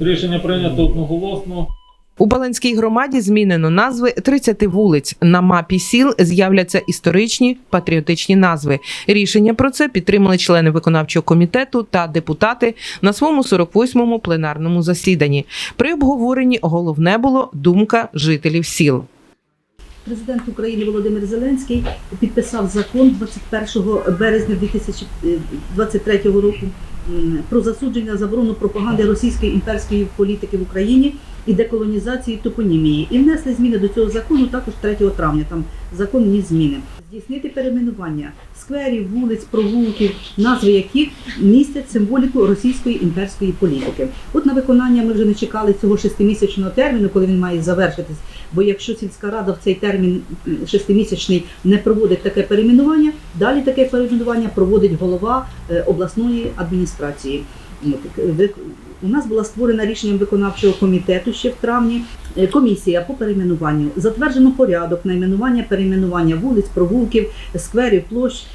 Рішення прийнято одноголосно. У Баланській громаді змінено назви 30 вулиць. На мапі сіл з'являться історичні патріотичні назви. Рішення про це підтримали члени виконавчого комітету та депутати на своєму 48-му пленарному засіданні. При обговоренні головне було думка жителів сіл. Президент України Володимир Зеленський підписав закон 21 березня 2023 року м, про засудження заборону пропаганди російської імперської політики в Україні і деколонізації топонімії. І внесли зміни до цього закону також 3 травня. Там закон вніс зміни. Здійснити перейменування скверів, вулиць, провулків, назви яких містять символіку російської імперської політики. От на виконання ми вже не чекали цього шестимісячного терміну, коли він має завершитись. Бо якщо сільська рада в цей термін шестимісячний не проводить таке перейменування, далі таке перейменування проводить голова е, обласної адміністрації. Е, У нас була створена рішенням виконавчого комітету ще в травні е, комісія по перейменуванню. Затверджено порядок найменування, перейменування вулиць, провулків, скверів, площ,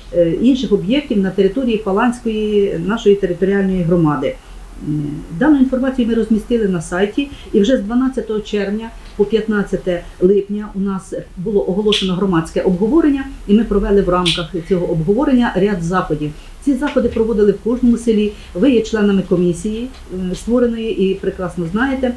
інших об'єктів на території Паланської нашої територіальної громади. Дану інформацію ми розмістили на сайті, і вже з 12 червня по 15 липня у нас було оголошено громадське обговорення, і ми провели в рамках цього обговорення ряд заходів. Ці заходи проводили в кожному селі. Ви є членами комісії створеної і прекрасно знаєте.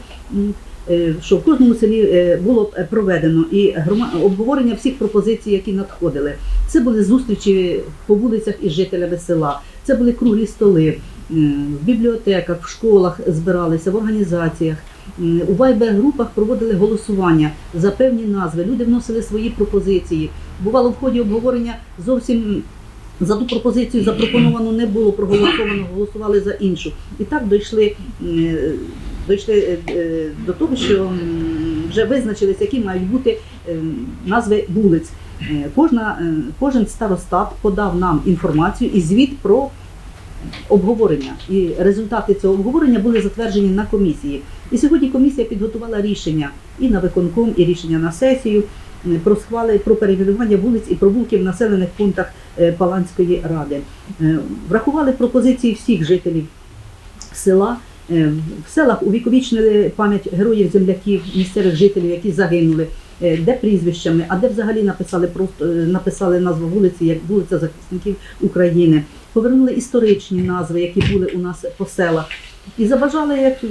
е, Що в кожному селі е, було е, проведено і обговорення всіх пропозицій, які надходили. Це були зустрічі по вулицях із жителями села. Це були круглі столи в бібліотеках, в школах збиралися, в організаціях. У вайбер-групах проводили голосування за певні назви. Люди вносили свої пропозиції. Бувало в ході обговорення зовсім за ту пропозицію запропоновану не було проголосовано, голосували за іншу. І так дійшли, е, дійшли е, е, до того, що вже визначились, які мають бути е, назви вулиць. Е, Кожна, е, кожен старостат подав нам інформацію і звіт про обговорення. І результати цього обговорення були затверджені на комісії. І сьогодні комісія підготувала рішення і на виконком, і рішення на сесію про схвали про перейменування вулиць і провулків в населених пунктах е, Паланської ради. Е, Врахували пропозиції всіх жителів села. Е, В селах увіковічнили пам'ять героїв земляків, місцевих жителів, які загинули, де прізвищами, а де взагалі написали просто е, написали назву вулиці, як вулиця захисників України. Повернули історичні назви, які були у нас по селах. І забажали, як е,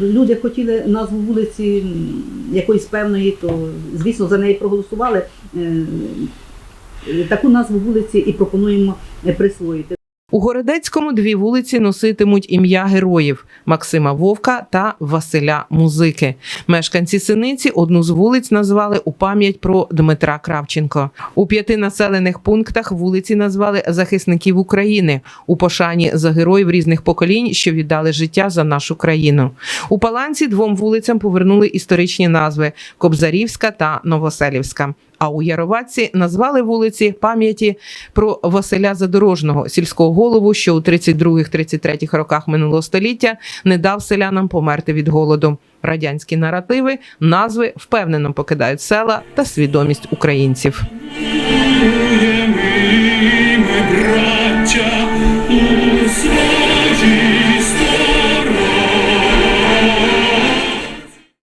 люди хотіли назву вулиці якоїсь певної, то звісно за неї проголосували. Е, е, Таку назву вулиці і пропонуємо е, присвоїти. У Городецькому дві вулиці носитимуть ім'я героїв Максима Вовка та Василя Музики. Мешканці синиці одну з вулиць назвали у пам'ять про Дмитра Кравченко. У п'яти населених пунктах вулиці назвали захисників України у пошані за героїв різних поколінь, що віддали життя за нашу країну. У Паланці двом вулицям повернули історичні назви Кобзарівська та Новоселівська. А у Яроваці назвали вулиці пам'яті про Василя Задорожного, сільського голову, що у 32-33 роках минулого століття не дав селянам померти від голоду. Радянські наративи, назви впевнено покидають села та свідомість українців.